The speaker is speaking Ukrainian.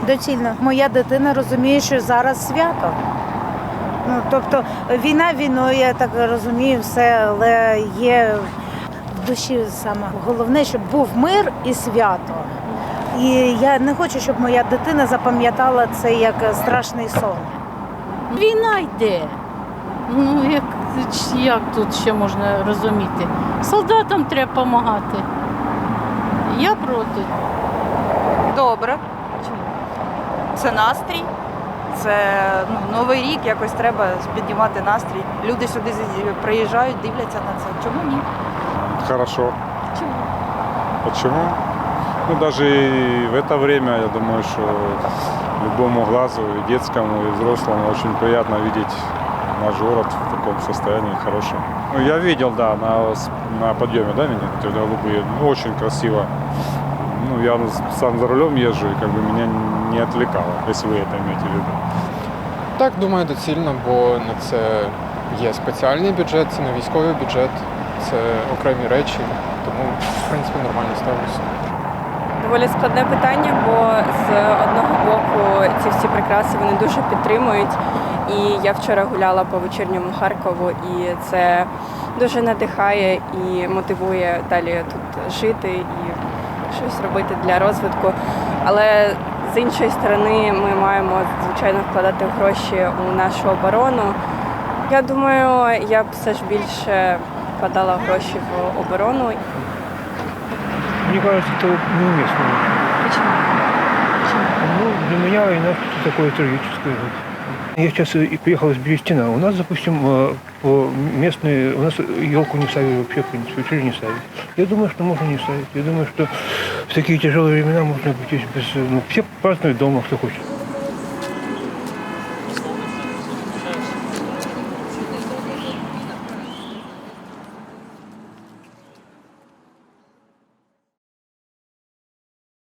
недоцільно. Моя дитина розуміє, що зараз свято. Ну, тобто війна війною, я так розумію, все, але є в душі саме головне, щоб був мир і свято. І я не хочу, щоб моя дитина запам'ятала це як страшний сон. Війна йде. Ну, як, як тут ще можна розуміти? Солдатам треба допомагати. Я проти. Добре Це настрій. Це ну, новий рік, якось треба піднімати настрій. Люди сюди з- приїжджають, дивляться на це. Чому ні? Хорошо. Почему? Ну, даже и в это время, я думаю, что любому глазу, и детскому, и взрослому очень приятно видеть наш город в таком состоянии хорошем. Ну, я видел, да, на, с- на подъеме, да, меня, вот эти голубые, ну, очень красиво. Ну, я сам за рулем езжу, и как бы меня не отвлекало, если вы это имеете в виду. Так, думаю, доцільно, бо на це є спеціальний бюджет, це не військовий бюджет, це окремі речі, тому в принципі нормально ставлюся. Доволі складне питання, бо з одного боку ці всі прикраси вони дуже підтримують. І я вчора гуляла по вечірньому Харкову, і це дуже надихає і мотивує далі тут жити і щось робити для розвитку. Але з іншої сторони, ми маємо звичайно вкладати гроші у нашу оборону. Я думаю, я б все ж більше вкладала гроші в оборону Мне кажется, это неуместно. Почему? Ну, для меня война что-то такое трагическое. Я сейчас и приехал из Берестина. У нас, допустим, э, по местные, у нас елку не ставили вообще, в принципе, учили не ставить. Я думаю, что можно не ставить. Я думаю, что в такие тяжелые времена можно обойтись без... Ну, все празднуют дома, кто хочет.